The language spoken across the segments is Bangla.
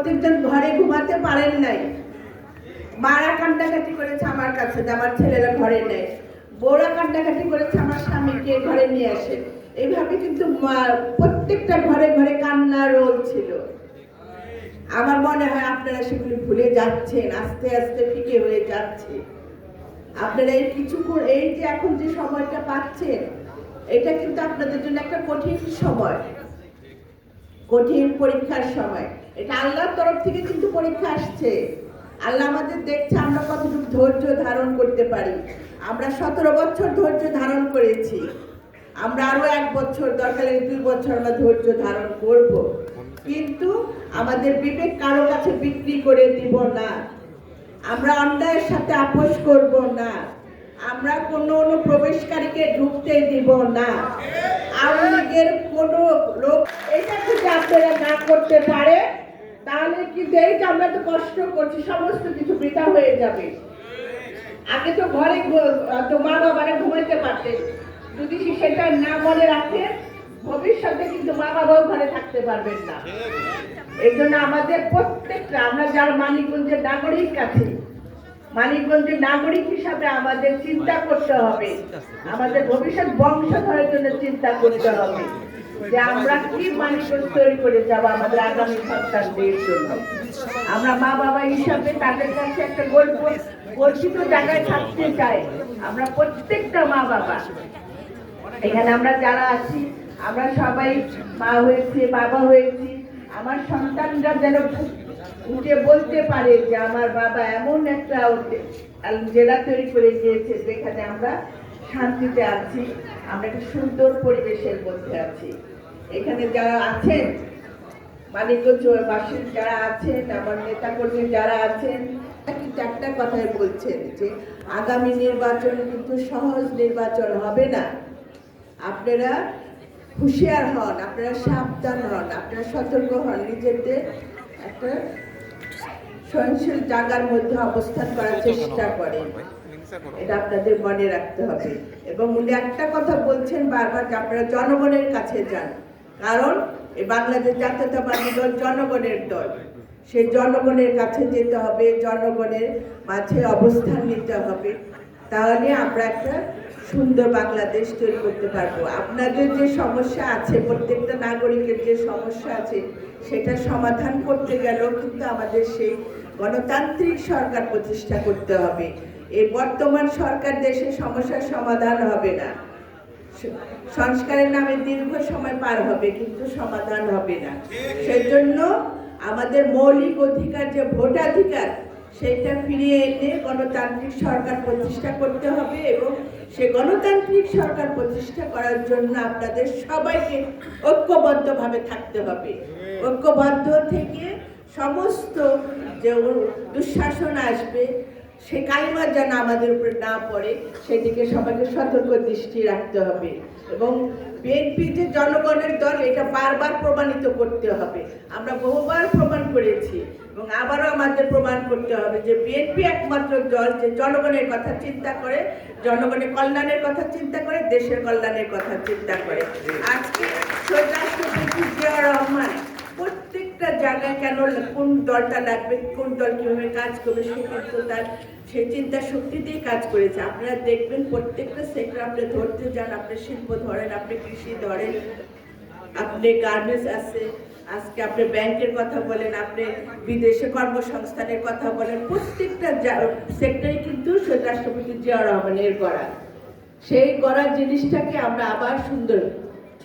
প্রত্যেকজন ঘরে ঘুমাতে পারেন নাই। মারা কান্দাকাটি করেছে আমার কাছে আমার ছেলেরা ঘরে নেই। বউরা কান্দাকাটি করেছে আমার স্বামীকে ঘরে নিয়ে আসে। এইভাবে কিন্তু প্রত্যেকটা ঘরে ঘরে কান্না রোল ছিল। আমার মনে হয় আপনারা সেগুলি ভুলে যাচ্ছেন, আস্তে আস্তে ফিকে হয়ে যাচ্ছে। আপনারা এই কিছুক্ষণ এই যে এখন যে সময়টা পাচ্ছেন, এটা কিন্তু আপনাদের জন্য একটা কঠিন সময়। কঠিন পরীক্ষার সময়। এটা আল্লাহর তরফ থেকে কিন্তু পরীক্ষা আসছে। আল্লাহ আমাদের দেখছে, আমরা কতটুকু ধৈর্য ধারণ করতে পারি। আমরা সতেরো বছর ধৈর্য ধারণ করেছি। আমরা আরও এক বছর, দরকার দুই বছর আমরা ধৈর্য ধারণ করব। কিন্তু আমাদের বিবেক কারও কাছে বিক্রি করে দিব না। আমরা অন্যায়ের সাথে আপোষ করব না। আমরা কোনো প্রবেশকারীকে ঢুকতে দিব না। আওয়ামী লীগের কোনো লোক এটা যদি আপনারা না করতে পারে তাহলে কিন্তু এইটা আমরা তো কষ্ট করছি, সমস্ত কিছু বৃথা হয়ে যাবে। আগে তো ঘরে ঘু- তো মা বাবারা ঘুমাইতে পারতেন। যদি সেটা না মনে রাখে, ভবিষ্যতে কিন্তু মা বাবাও ঘরে থাকতে পারবেন না। এই জন্য আমাদের প্রত্যেকটা, আমরা যারা মানিকগঞ্জের নাগরিক আছে, মানিকগঞ্জের নাগরিক হিসাবে আমাদের চিন্তা করতে হবে। আমাদের ভবিষ্যৎ বংশধরের জন্য চিন্তা করতে হবে। যে আমরা কি তৈরি করে যাব আমাদের আগামী সন্তানদের জন্য? আমরা মা বাবা হিসাবে তাদের কাছে একটা গল্প জায়গায় থাকতে চাই। আমরা প্রত্যেকটা মা বাবা। এখানে আমরা যারা আছি, আমরা সবাই মা হয়েছে, বাবা হয়েছি। আমার সন্তানরা যেন উঠে বলতে পারে যে আমার বাবা এমন একটা জেলা তৈরি করে দিয়েছে। যেখানে আমরা শান্তিতে আছি, আমরা একটা সুন্দর পরিবেশের মধ্যে আছি। এখানে যারা আছেন মানিকগঞ্জ বাসীর যারা আছেন, আমার নেতা কর্মী যারা আছেন, একটা কথাই বলছেন যে আগামী নির্বাচন কিন্তু সহজ নির্বাচন হবে না। আপনারা হুঁশিয়ার হন, আপনারা সাবধান হন, আপনারা সতর্ক হন, নিজেদের একটা সহনশীল জায়গার মধ্যে অবস্থান করার চেষ্টা করেন। এটা আপনাদের মনে রাখতে হবে। এবং উনি একটা কথা বলছেন বারবার যে আপনারা জনগণের কাছে যান। কারণ এই বাংলাদেশ জাতীয়তাবাদী দল জনগণের দল। সেই জনগণের কাছে যেতে হবে, জনগণের মাঝে অবস্থান নিতে হবে। তাহলে আমরা একটা সুন্দর বাংলাদেশ তৈরি করতে পারব। আপনাদের যে সমস্যা আছে, প্রত্যেকটা নাগরিকের যে সমস্যা আছে, সেটা সমাধান করতে গেলেও কিন্তু আমাদের সেই গণতান্ত্রিক সরকার প্রতিষ্ঠা করতে হবে। এই বর্তমান সরকার দেশের সমস্যার সমাধান হবে না। সংস্কারের নামে দীর্ঘ সময় পার হবে, কিন্তু সমাধান হবে না। সেই জন্য আমাদের মৌলিক অধিকার, যে ভোটাধিকার সেটা ফিরিয়ে এনে গণতান্ত্রিক সরকার প্রতিষ্ঠা করতে হবে এবং সে গণতান্ত্রিক সরকার প্রতিষ্ঠা করার জন্য আপনাদের সবাইকে ঐক্যবদ্ধভাবে থাকতে হবে। ঐক্যবদ্ধ থেকে সমস্ত যে দুঃশাসন আসবে সে কালিমা যেন আমাদের উপরে না পড়ে, সেদিকে সবাইকে সতর্ক দৃষ্টি রাখতে হবে। এবং বিএনপি যে জনগণের দল, এটা বারবার প্রমাণিত করতে হবে। আমরা বহুবার প্রমাণ করেছি এবং আবারও আমাদের প্রমাণ করতে হবে যে বিএনপি একমাত্র দল যে জনগণের কথা চিন্তা করে, জনগণের কল্যাণের কথা চিন্তা করে, দেশের কল্যাণের কথা চিন্তা করে। আজকে শহীদ রাষ্ট্রপতি জিয়া রহমান প্রত্যেকটা জায়গায় কেন কোন দলটা লাগবে, কোন দল কীভাবে কাজ করবে, সে কিন্তু তার, সে চিন্তা শক্তি দিয়ে কাজ করেছে। আপনারা দেখবেন প্রত্যেকটা সেক্টর আপনি ধরতে যান, আপনি শিল্প ধরেন, আপনি কৃষি ধরেন, আপনি গার্মেন্টস আছে, আজকে আপনি ব্যাংকের কথা বলেন, আপনি বিদেশে কর্মসংস্থানের কথা বলেন, প্রত্যেকটা সেক্টরে কিন্তু রাষ্ট্রপতি জিয়া রহমানের গড়া সেই গড়া জিনিসটাকে আমরা আবার সুন্দর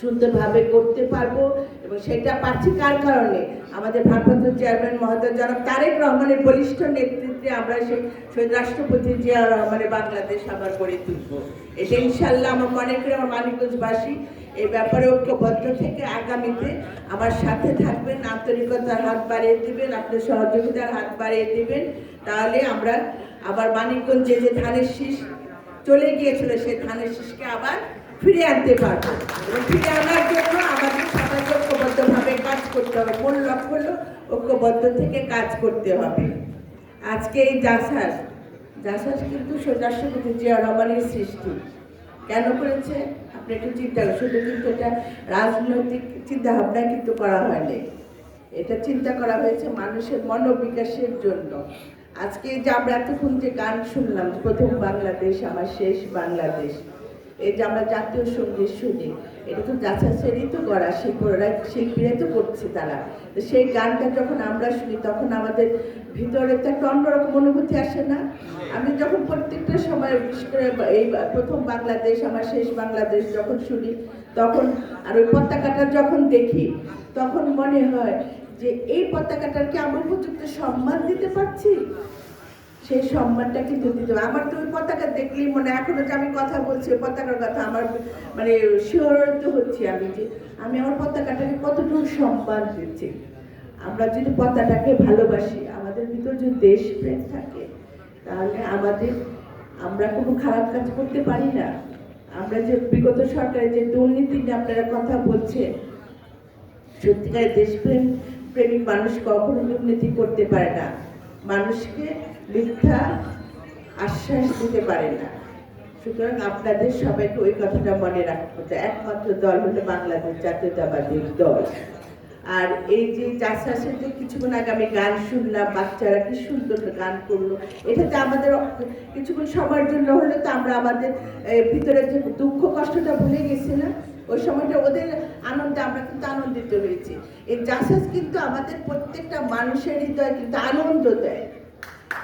সুন্দরভাবে করতে পারব এবং সেটা পাচ্ছি কার কারণে? আমাদের ভারপ্রাপ্ত চেয়ারম্যান মহোদয় জনাব তারেক রহমানের বলিষ্ঠ নেতৃত্বে আমরা সেই শহীদ রাষ্ট্রপতি জিয়া রহমানের বাংলাদেশ আবার গড়ে তুলব। এটা ইনশাল্লাহ আমার মনে করি আমার মানিকগঞ্জবাসী এই ব্যাপারে ঐক্যবদ্ধ থেকে আগামীতে আমার সাথে থাকবেন, আন্তরিকতার হাত বাড়িয়ে দিবেন, আপনার সহযোগিতার হাত বাড়িয়ে দিবেন। তাহলে আমরা আবার মানিকগঞ্জে যে ধানের শীষ চলে গিয়েছিল, সেই ধানের শীষকে আবার ফিরে আনতে পারব। ফিরে আনার জন্য আমাদের সবাই ঐক্যবদ্ধভাবে কাজ করতে হবে। মূল লক্ষ্য হলো ঐক্যবদ্ধ থেকে কাজ করতে হবে। আজকে এই জাসাস জাসাস কিন্তু রাষ্ট্রপতি জিয়া রহমানের সৃষ্টি। কেন করেছে? আপনি একটু চিন্তা শুধু কিন্তু এটা রাজনৈতিক চিন্তা ভাবনা কিন্তু করা হয়নি। এটা চিন্তা করা হয়েছে মানুষের মনোবিকাশের জন্য। আজকে যে আমরা এতক্ষণ যে গান শুনলাম, প্রথম বাংলাদেশ, আমার শেষ বাংলাদেশ। এই যে আমরা জাতীয় সংগীত শুনি, এটা তো যাচাছেরই তো করা, শিল্পীরা, শিল্পীরাই তো করছে তারা। সেই গানটা যখন আমরা শুনি, তখন আমাদের ভিতরে তো একটা অন্যরকম অনুভূতি আসে না? আমি যখন প্রত্যেকটা সময়, বিশেষ করে এই প্রথম বাংলাদেশ, আমার শেষ বাংলাদেশ যখন শুনি, তখন আর ওই পতাকাটা যখন দেখি, তখন মনে হয় যে এই পতাকাটার কি আমরা উপযুক্ত সম্মান দিতে পারছি? সেই সম্মানটা কিন্তু দিতে হবে আমার তো ওই পতাকা দেখলেই মনে হয়, এখনও যে আমি কথা বলছি পতাকার কথা আমার মানে শিহরিত হচ্ছি আমি যে আমি আমার পতাকাটাকে কতটুকু সম্মান দিচ্ছি। আমরা যদি পতাকাকে ভালোবাসি আমাদের ভিতর যদি দেশপ্রেম থাকে তাহলে আমাদের আমরা কোনো খারাপ কাজ করতে পারি না। আমরা যে বিগত সরকারের যে দুর্নীতি নিয়ে আপনারা কথা বলছে সত্যিকার দেশপ্রেম প্রেমিক মানুষ কখনো দুর্নীতি করতে পারে না। মানুষকে মিথ্যা আশ্বাস দিতে পারে না। সুতরাং আপনাদের সবাইকে ওই কথাটা মনে রাখতে একমাত্র দল হলো বাংলাদেশ জাতীয়তাবাদী দল। আর এই যে চাষাশের যে কিছুক্ষণ আগে আমি গান শুনলাম, বাচ্চারা কি সুন্দর গান করল এটাতে আমাদের কিছুক্ষণ সবার জন্য হলে তো আমরা আমাদের ভিতরে যে দুঃখ, কষ্টটা ভুলে গেছি না ওই সময়টা ওদের আনন্দে আমরা কিন্তু আনন্দিত হয়েছি। এই চাষবাস কিন্তু আমাদের প্রত্যেকটা মানুষের হৃদয় কিন্তু আনন্দ দেয়।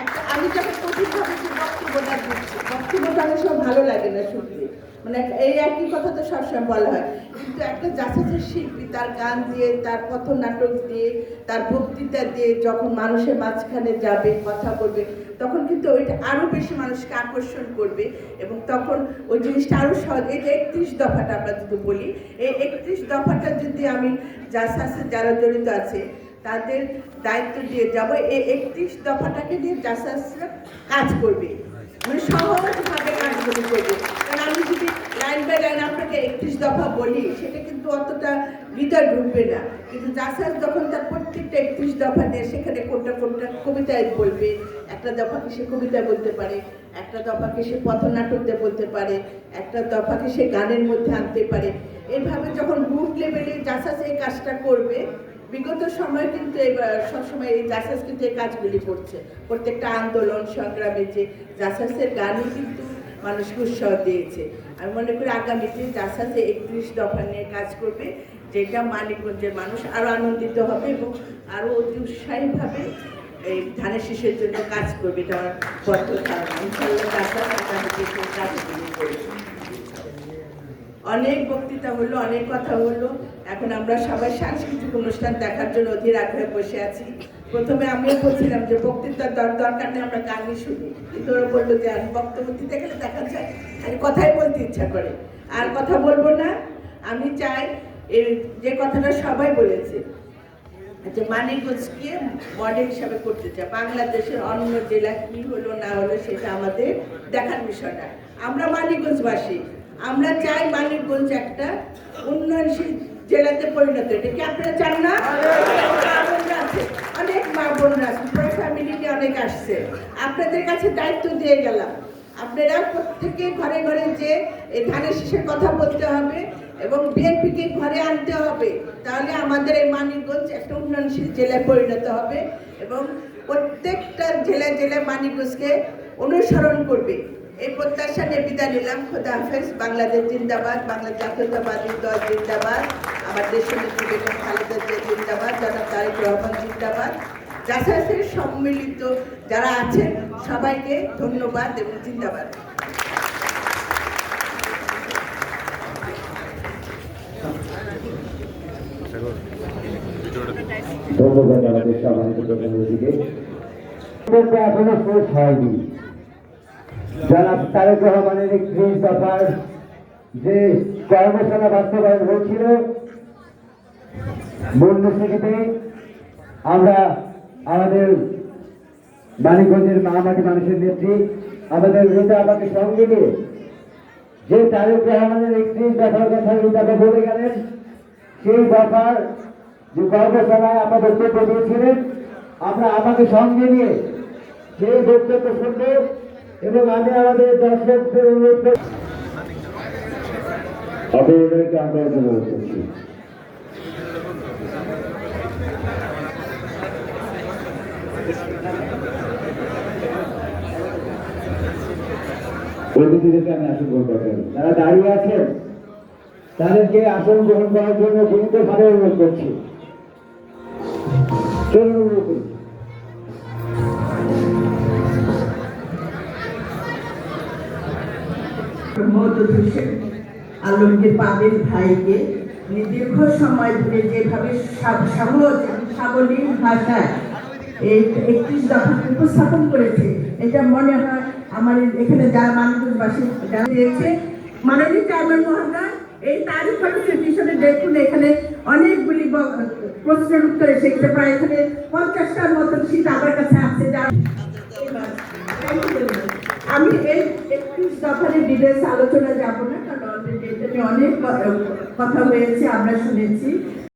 একটা আমি যখন কঠিনভাবে যে বক্তব্যটা দিচ্ছি বক্তব্যটা সময় ভালো লাগে না শুনতে। মানে এই একই কথা তো সবসময় বলা হয়। কিন্তু একটা যাচাইয়ের শিল্পী, তার গান দিয়ে, তার নাটক দিয়ে, তার বক্তৃতা দিয়ে যখন মানুষের মাঝখানে যাবে, কথা বলবে, তখন কিন্তু ওইটা আরও বেশি মানুষকে আকর্ষণ করবে এবং তখন ওই জিনিসটা আরও সহজ। এই যে একত্রিশ দফাটা আমরা যদি বলি, এই একত্রিশ দফাটা যদি আমি জাসাসে যারা জড়িত আছে তাদের দায়িত্ব দিয়ে যাব। এই একত্রিশ দফাটাকে নিয়ে জাসাসরা কাজ করবে। মানে সহজভাবে কাজগুলো করবে। কারণ আমি যদি লাইন বাই লাইন আপনাকে একত্রিশ দফা বলি, সেটা কিন্তু অতটা হৃদয় ঢুকবে না। কিন্তু জাসাস যখন তার প্রত্যেকটা একত্রিশ দফা নিয়ে সেখানে কোনটা কোনটা কবিতায় বলবে, একটা দফাকে সে কবিতায় বলতে পারে, একটা দফাকে সে পথনাটকতে বলতে পারে, একটা দফাকে সে গানের মধ্যে আনতে পারে। এভাবে যখন রুট লেভেলে জাসাস এই কাজটা করবে বিগত সময় কিন্তু এবার সবসময় এই জাসাস কিন্তু এই কাজগুলি করছে। প্রত্যেকটা আন্দোলন, সংগ্রামে যে জাসাসের গানই কিন্তু মানুষকে উৎসাহ দিয়েছে। আমি মনে করি আগামীতে জাসাসে একত্রিশ দফা নিয়ে কাজ করবে, যেটা মানিকগঞ্জের মানুষ আরও আনন্দিত হবে এবং আরও অতি উৎসাহীভাবে এই ধানের শীষের জন্য কাজ করবে, এটা আমার বদ্ধ ধারণা। ইনশাল্লাহ জাসাস আগামীতে কাজগুলি করবে। অনেক বক্তৃতা হলো, অনেক কথা হলো। এখন আমরা সবাই সাংস্কৃতিক অনুষ্ঠান দেখার জন্য অধীর আগ্রহে বসে আছি। প্রথমে আমিও বলছিলাম যে বক্তৃতার দর দরকার নেই, আমরা গানই শুনি। কিন্তু ওরা বলল যে আমি বক্তব্য দিতে গেলে দেখা যায় আর কথাই বলতে ইচ্ছা করে। আর কথা বলব না, আমি চাই এই যে কথাটা সবাই বলেছে, যে মানিকগঞ্জকে মডেল হিসাবে করতে চাই বাংলাদেশের অন্য জেলা কি হলো না হলো সেটা আমাদের দেখার বিষয় না। আমরা মানিকগঞ্জবাসী। আমরা চাই মানিকগঞ্জ একটা উন্নয়নশীল জেলাতে পরিণত এটা কি আপনারা চান না? অনেক মা বোনরা আছে। পুরো ফ্যামিলি নিয়ে অনেক আসছে। আপনাদের কাছে দায়িত্ব দিয়ে গেলাম। আপনারা প্রত্যেকে ঘরে ঘরে যে এই ধানের শীষের কথা বলতে হবে এবং বিএনপিকে ঘরে আনতে হবে, তাহলে আমাদের এই মানিকগঞ্জ একটা উন্নয়নশীল জেলায় পরিণত হবে এবং প্রত্যেকটা জেলায় জেলায় মানিকগঞ্জকে অনুসরণ করবে। এই প্রত্যাশা নিয়ে বিদায় নিলাম। খোদা হাফেজ। বাংলাদেশ জিন্দাবাদ বাংলা জাতীয়তাবাদী দল জিন্দাবাদ, আমার দেশের নেত্রী বেগম খালেদা জিয়া জিন্দাবাদ, জনাব তারেক রহমান জিন্দাবাদ। জাসাসের সম্মিলিত যারা আছেন, সবাইকে ধন্যবাদ এবং জিন্দাবাদ। ধন্যবাদ আমাদের কিন্তু এখনও শেষ হয়নি জনাব তারেক রহমানের একত্রিশ দফার যে কর্মশালা বাস্তবায়ন হয়েছিল মূল্যস্মৃতিতে আমরা আমাদের মানিকগঞ্জের মামাটি মানুষের নেত্রী, আমাদের নেতা আমাকে সঙ্গে নিয়ে যে তারেক রহমানের একত্রিশ দফার কথা নেতাকে বলে গেলেন, সেই দফার যে কর্মশালায় আমরা বক্তব্য দিয়েছিলেন, আমরা আমাকে সঙ্গে নিয়ে সেই বক্তব্য শুনব এবং আমি আমাদের দর্শকদের অনুরোধ আপনাদেরকে আমরা অনুরোধ করছি আমি আসন গ্রহণ করতে। যারা দাঁড়িয়ে আছেন, তাদেরকে আসন গ্রহণ করার জন্য বিনীতভাবে অনুরোধ করছি। চলুন করছি আলমগীর পাবেন ভাইকে দীর্ঘ সময় ধরে যেভাবে সা- সহজ এবং সাবলীল ভাষায় এই একত্রিশ দফা উপস্থাপন করেছে, এটা মনে হয় আমার এখানে যারা মানুষবাসী যারা দিয়েছে মাননীয় চেয়ারম্যান মহোদয়, এই তারিখ পিছনে দেখুন, এখানে অনেকগুলি প্রশ্নের উত্তর এসেছে প্রায় এখানে পঞ্চাশটার মতন সিট আমার কাছে আছে, যারা আমি এই একত্রিশ দফারে ডিটেলস আলোচনা যাব না, কারণ অলরেডি এটা নিয়ে অনেক কথা হয়েছে, আমরা শুনেছি।